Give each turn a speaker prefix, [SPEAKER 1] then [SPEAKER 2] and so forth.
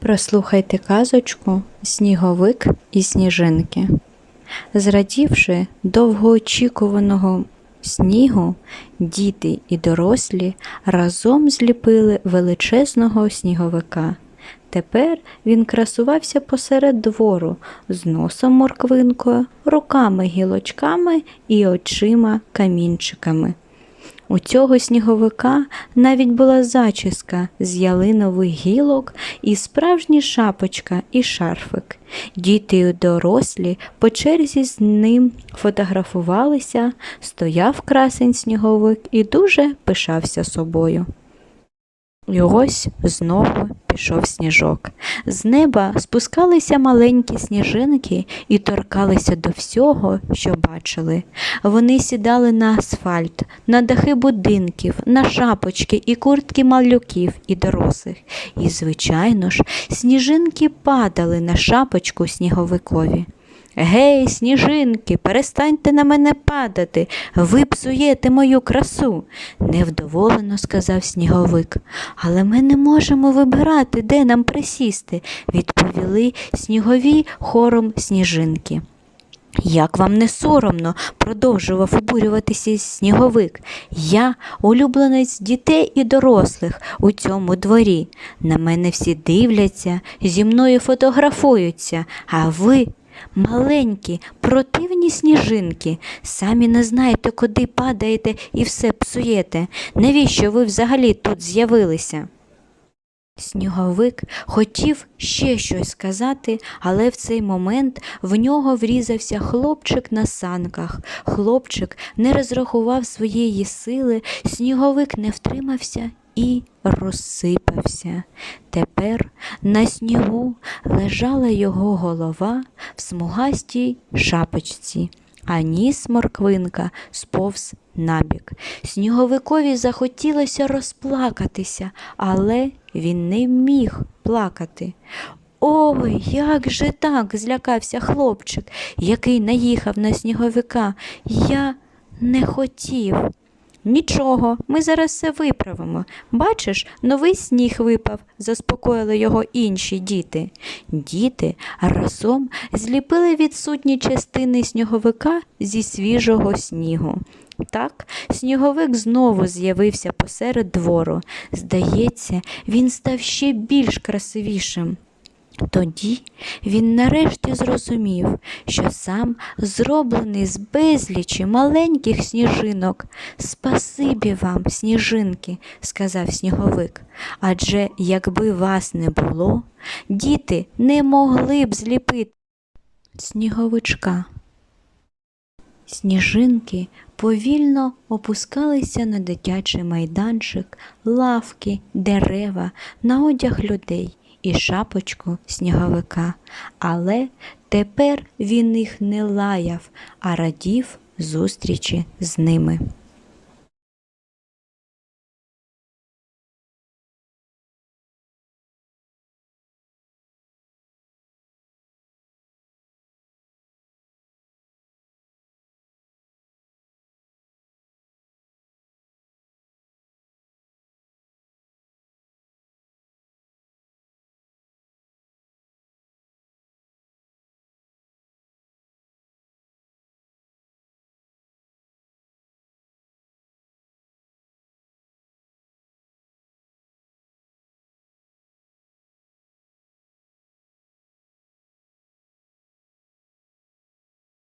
[SPEAKER 1] Прослухайте казочку Сніговик і сніжинки. Зрадівши довгоочікуваного снігу, діти і дорослі разом зліпили величезного сніговика. Тепер він красувався посеред двору з носом морквинкою, руками гілочками і очима камінчиками. У цього сніговика навіть була зачіска з ялинових гілок і справжня шапочка і шарфик. Діти й дорослі по черзі з ним фотографувалися, стояв красень сніговик і дуже пишався собою. І ось знову пішов сніжок. З неба спускалися маленькі сніжинки і торкалися до всього, що бачили. Вони сідали на асфальт, на дахи будинків, на шапочки і куртки малюків і дорослих. І, звичайно ж, сніжинки падали на шапочку сніговикові. Гей, сніжинки, перестаньте на мене падати, ви псуєте мою красу, невдоволено сказав сніговик. Але ми не можемо вибирати, де нам присісти, відповіли снігові хором сніжинки. Як вам не соромно, продовжував обурюватися сніговик. Я улюбленець дітей і дорослих у цьому дворі. На мене всі дивляться, зі мною фотографуються, а ви Маленькі, противні сніжинки, самі не знаєте, куди падаєте і все псуєте. Навіщо ви взагалі тут з'явилися? Сніговик хотів ще щось сказати, але в цей момент в нього врізався хлопчик на санках. Хлопчик не розрахував своєї сили, сніговик не втримався і розсипався. Тепер на снігу лежала його голова в смугастій шапочці, а ніс морквинка сповз набік. Сніговикові захотілося розплакатися, але він не міг плакати. Ой, як же так? злякався хлопчик, який наїхав на сніговика. Я не хотів. Нічого, ми зараз все виправимо. Бачиш, новий сніг випав, заспокоїли його інші діти. Діти разом зліпили відсутні частини сніговика зі свіжого снігу. Так, сніговик знову з'явився посеред двору. Здається, він став ще більш красивішим. Тоді він нарешті зрозумів, що сам зроблений з безлічі маленьких сніжинок. Спасибі вам, сніжинки, сказав сніговик. Адже якби вас не було, діти не могли б зліпити сніговичка. Сніжинки повільно опускалися на дитячий майданчик, лавки, дерева, на одяг людей і шапочку сніговика. Але тепер він їх не лаяв, а радів зустрічі з ними.